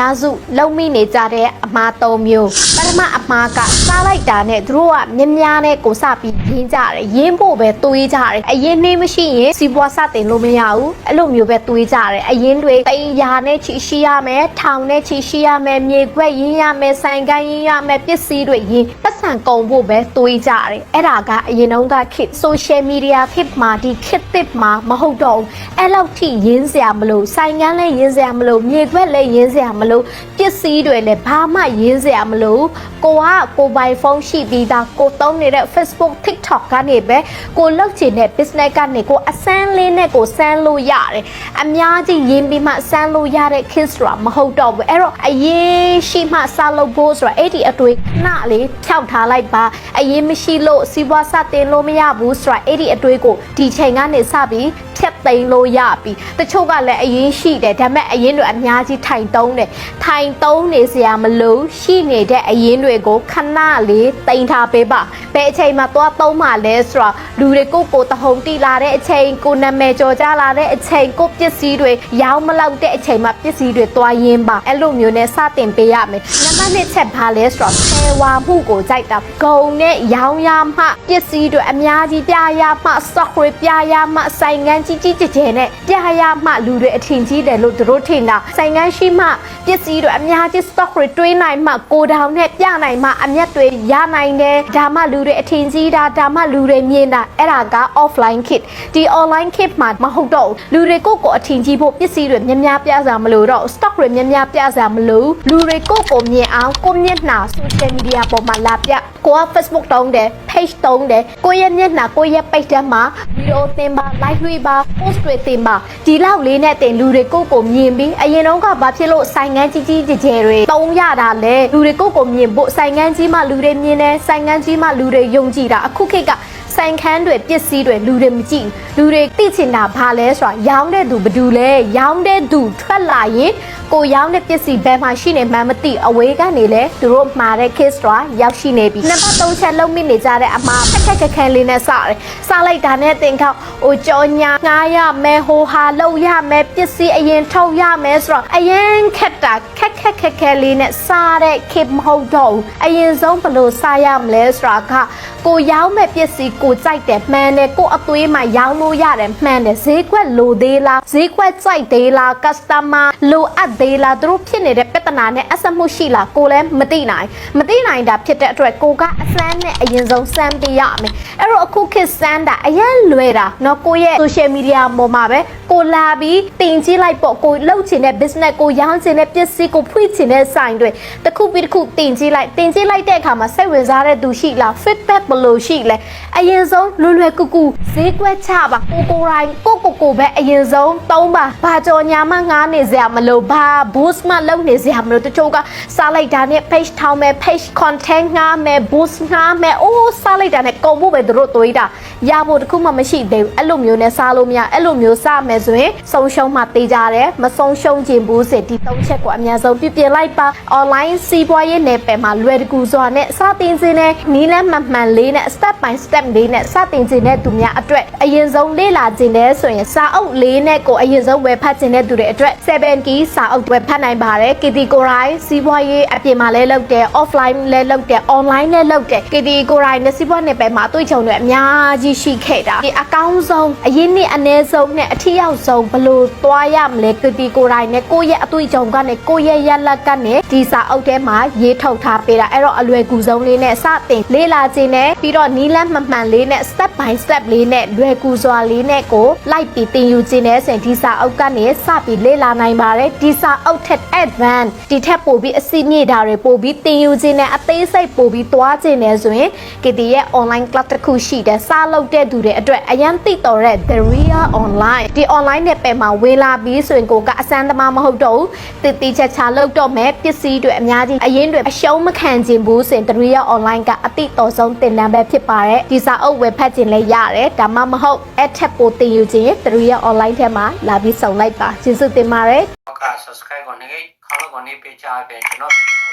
များစုလုံမိနေကြတဲ့အမှား၃မျိုးပထမအမှားကစားလိုက်တာနဲ့သူတို့ကမြင်းများနဲ့ကိုစပြီးရင်းကြတယ်ရင်းဖို့ပဲတွေးကြတယ်အရင်နှင်းမရှိရင်စီးပွားစတင်လို့မရဘူးအဲ့လိုမျိုးပဲတွေးကြတယ်အရင်တွေတိန်ရာနဲ့ချီရှိရမယ်ထောင်နဲ့ချီရှိရမယ်မြေခွက်ရင်းရမယ်ဆိုင်ကန်းရင်းရမယ်ပစ္စည်းတွေရင်းပတ်စံကုန်ဖို့ပဲတွေးကြတယ်အဲ့ဒါကအရင်တုန်းကခေတ် social media ခေတ်မှာဒီခေတ်သစ်မှာမဟုတ်တော့ဘူးအဲ့လောက်ထိရင်းစရာမလို့ဆိုင်ကန်းလည်းရင်းစရာမလို့မြေခွက်လည်းရင်းစရာမလို့ပစ္စည်းတွေလည်းဘာမှရင်းစရာမလို့ကိုကကိုပိုင်ဖုန်းရှိပြီးသားကိုသုံးနေတဲ့ Facebook TikTok ကနေပဲကိုလုပ်ချင်တဲ့ business ကနေကိုအစမ်းလေးနဲ့ကိုစမ်းလို့ရတယ်အများကြီးရင်းပြီးမှစမ်းလို့ရတဲ့ kids ဆိုတာမဟုတ်တော့ဘူးအဲ့တော့အရေးရှိမှစလုပ်ဖို့ဆိုတာအဲ့ဒီအတွေ့ခဏလေးဖြောက်ထားလိုက်ပါအရေးမရှိလို့စီးပွားစတင်လို့မရဘူးဆိုတာအဲ့ဒီအတွေ့ကိုဒီချိန်ကနေစပြီးဖြတ်သိမ်းလို့ရပြီတချို့ကလည်းအရင်ရှိတယ်ဒါပေမဲ့အရင်တွေအများကြီးထိုင်တုံးတယ်ထိုင်တုံးနေစရာမလိုရှိနေတဲ့အရင်တွေကိုခဏလေးတိမ်ထားပေးပါဘယ်အချိန်မှာသွားသုံးမှလဲဆိုတော့လူတွေကိုကိုယ်တဟုန်တီလာတဲ့အချိန်ကိုနာမည်ကျော်ကြလာတဲ့အချိန်ကိုပစ္စည်းတွေရောင်းမလောက်တဲ့အချိန်မှာပစ္စည်းတွေသွားရင်းပါအဲ့လိုမျိုးနဲ့စတင်ပေးရမယ်နံပါတ်1ချက်ပါလဲဆိုတော့ဆယ်ဝါမှုကိုကြိုက်တာဂုံနဲ့ရောင်းရမှပစ္စည်းတွေအများကြီးပြရမှ software ပြရမှဆိုင်ငန်းကြီးကြီးကျယ်ကျယ်နဲ့ပြရမှလူတွေအထင်ကြီးတယ်လို့သူတို့ထင်တာဆိုင်ငန်းရှိမှပစ္စည်းတွေအများကြီး software တွေးနိုင်မှကိုတောင်နဲ့ပြနိုင်မှအမျက်တွေရနိုင်တယ်ဒါမှလူတွေအထင်ကြီးတာဒါမှလူတွေမြင်တာအဲ့ဒါက offline kit ဒီ online kit မှာမဟုတ်တော့ဘူးလူတွေကိုယ့်ကိုအထင်ကြီးဖို့ပစ္စည်းတွေများများပြစားမလို့တော့ stock တွေများများပြစားမလို့လူတွေကိုယ့်ကိုမြင်အောင်ကိုယ့်မျက်နှာ social media ပေါ်မှာလာပြကိုက Facebook တုံးတယ် page တုံးတယ်ကိုယ့်ရဲ့မျက်နှာကိုယ့်ရဲ့ page ထဲမှာဗီဒီယိုသင်ပါ live တွေပါ post တွေသင်ပါဒီလောက်လေးနဲ့တင်လူတွေကိုယ့်ကိုမြင်ပြီးအရင်တော့ကဘာဖြစ်လို့ဆိုင်ငန်းကြီးကြီးကျယ်ကျယ်တွေတုံးရတာလဲလူတွေကိုယ့်ကိုမြင်ဖို့ဆိုင်ငန်းကြီးမှလူတွေမြင်တယ်ဆိုင်ငန်းကြီးမှလူတွေယုံကြည်တာအခုခေတ်က ဆိုင်ခန်းတွေပစ္စည်းတွေလူတွေမကြည့်လူတွေသိချင်တာဘာလဲဆိုတာရောင်းတဲ့သူဘယ်သူလဲရောင်းတဲ့သူထွက်လာရင်ကိုရောင်းတဲ့ပစ္စည်းဘယ်မှာရှိနေမှန်းမသိအဝေးကနေလဲသူတို့မှာတဲ့ case ဆိုတာရောက်ရှိနေပြီနံပါတ်3ချက်လုံးမိနေကြတဲ့အမှားခက်ခက်ခက်ခဲလေးနဲ့စတယ်စလိုက်တာနဲ့တင်ခေါက်ဟိုကြောညာငားရမယ်ဟိုဟာလောက်ရမယ်ပစ္စည်းအရင်ထုတ်ရမယ်ဆိုတော့အရင်ခက်တာခက်ခက်ခက်ခဲလေးနဲ့စားတဲ့ခေတ်မဟုတ်တော့ဘူးအရင်ဆုံးဘယ်လိုစားရမလဲဆိုတာကကိုရောင်းမဲ့ပစ္စည်းကိုကြိုက်တယ်မှန်တယ်ကိုအသွေးမှာရောင်းလို့ရတယ်မှန်တယ်ဈေးကွက်လိုသေးလားဈေးကွက်ကြိုက်သေးလား customer လိုအပ်သေးလားသူတို့ဖြစ်နေတဲ့ပြဿနာနဲ့အဆက်မှုရှိလားကိုလည်းမသိနိုင်မသိနိုင်တာဖြစ်တဲ့အတွက်ကိုကအစမ်းနဲ့အရင်ဆုံးစမ်းပေးရမယ်အဲ့တော့အခုခေတ်စမ်းတာအရင်လွယ်တာเนาะကိုရဲ့ social media ပေါ်မှာပဲကိုလာပြီးတင်ကြည့်လိုက်ပေါ့ကိုလှုပ်ချင်တဲ့ business ကိုရောင်းချင်တဲ့ပစ္စည်းကိုဖွင့်ချင်တဲ့ဆိုင်တွေတစ်ခုပြီးတစ်ခုတင်ကြည့်လိုက်တင်ကြည့်လိုက်တဲ့အခါမှာစိတ်ဝင်စားတဲ့သူရှိလား feedback ဘယ်လိုရှိလဲအရ င်ဆုံးလွယ်လွယ်ကူကူဈေးကွက်ချပါကိုကိုတိုင်းကိုကိုကိုပဲအရင်ဆုံးသုံးပါဘာကြော်ညာမှငားနေစရာမလိုဘာ boost မှလုပ်နေစရာမလိုတချို့ကစားလိုက်တာနဲ့ page ထောင်းမယ် page content ငားမယ် boost ငားမယ်အိုးစားလိုက်တာနဲ့ကုန်ဖို့ပဲသူတို့တွေးတာရဖို့တခုမှမရှိသေးဘူးအဲ့လိုမျိုးနဲ့စားလို့မရအဲ့လိုမျိုးစားမယ်ဆိုရင်ဆုံးရှုံးမှတေးကြတယ်မဆုံးရှုံးခြင်းဘူးစစ်ဒီသုံးချက်ကိုအများဆုံးပြပြလိုက်ပါ online စီးပွားရေးနယ်ပယ်မှာလွယ်တကူစွာနဲ့စတင်ခြင်းနဲ့နီးလန်းမှန်မှန်လေးနဲ့ step by step လေးနဲ့စတင်ခြင်းနဲ့သူများအတွက်အရင်ဆုံးလေ့လာခြင်းနဲ့ဆိုရင်စာအုပ်လေးနဲ့ကိုအရင်ဆုံးဝယ်ဖတ်ခြင်းနဲ့သူတွေအတွက်7 key စာအုပ်ဝယ်ဖတ်နိုင်ပါတယ် KT ကိုရိုင်းစီးပွားရေးအပြင်မှာလည်းလုပ်တယ် offline လည်းလုပ်တယ် online လည်းလုပ်တယ် KT ကိုရိုင်းနဲ့စီးပွားနယ်ပယ်မှာတွေ့ကြုံတွေအများကြီးရှိခဲ့တာဒီအကောင်းဆုံးအရင်နှစ်အနည်းဆုံးနဲ့အထီရောက်ဆုံးဘလို့သွားရမလဲ KT ကိုရိုင်းနဲ့ကိုယ့်ရဲ့အတွေ့အကြုံကနေကိုယ့်ရဲ့ရလတ်ကနေဒီစာအုပ်ထဲမှာရေးထုတ်ထားပေးတာအဲ့တော့အလွယ်ကူဆုံးလေးနဲ့စတင်လေ့လာခြင်းနဲ့ပြီးတော့နီးလန်းမှန်မှန်လေးနဲ့ step by step လေးနဲ့လွယ်ကူစွာလေးနဲ့ကိုလိုက်ပြီးသင်ယူခြင်းနဲ့ဆိုရင်ဒီစာအုပ်ကနေစပြီးလေ့လာနိုင်ပါတယ်ဒီစာအုပ်ထက် advance ဒီထက်ပိုပြီးအစီမြေတာတွေပိုပြီးသင်ယူခြင်းနဲ့အသေးစိတ်ပိုပြီးသွားခြင်းနဲ့ဆိုရင် KT ရဲ့ online class တစ်ခုရှိတယ်စာလုပ်တဲ့သူတွေအတွက်အရန်သိတော်တဲ့ The Real Online ဒီ online နဲ့ပဲမှာဝင်လာပြီးဆိုရင်ကိုကအစမ်းသမားမဟုတ်တော့ဘူးတည်တည်ချာချာလုပ်တော့မယ်ပစ္စည်းတွေအများကြီးအရင်တွေအရှုံးမခံခြင်းဘူးဆိုရင် The Real Online ကအတိတော်ဆုံးသင်တန်းပဲဖြစ်ပါတယ်ဒီစာအုပ်ဝယ်ဖတ်ခြင်းလည်းရတယ်ဒါမှမဟုတ်အထက်ပိုသင်ယူခြင်း The Real Online ထဲမှာလာပြီးစုံလိုက်ပါကျေးဇူးတင်ပါတယ်နောက်က subscribe ကိုနေခေါင်းလောက်ကိုနေပေးချပေးကျွန်တော်ဗီဒီယို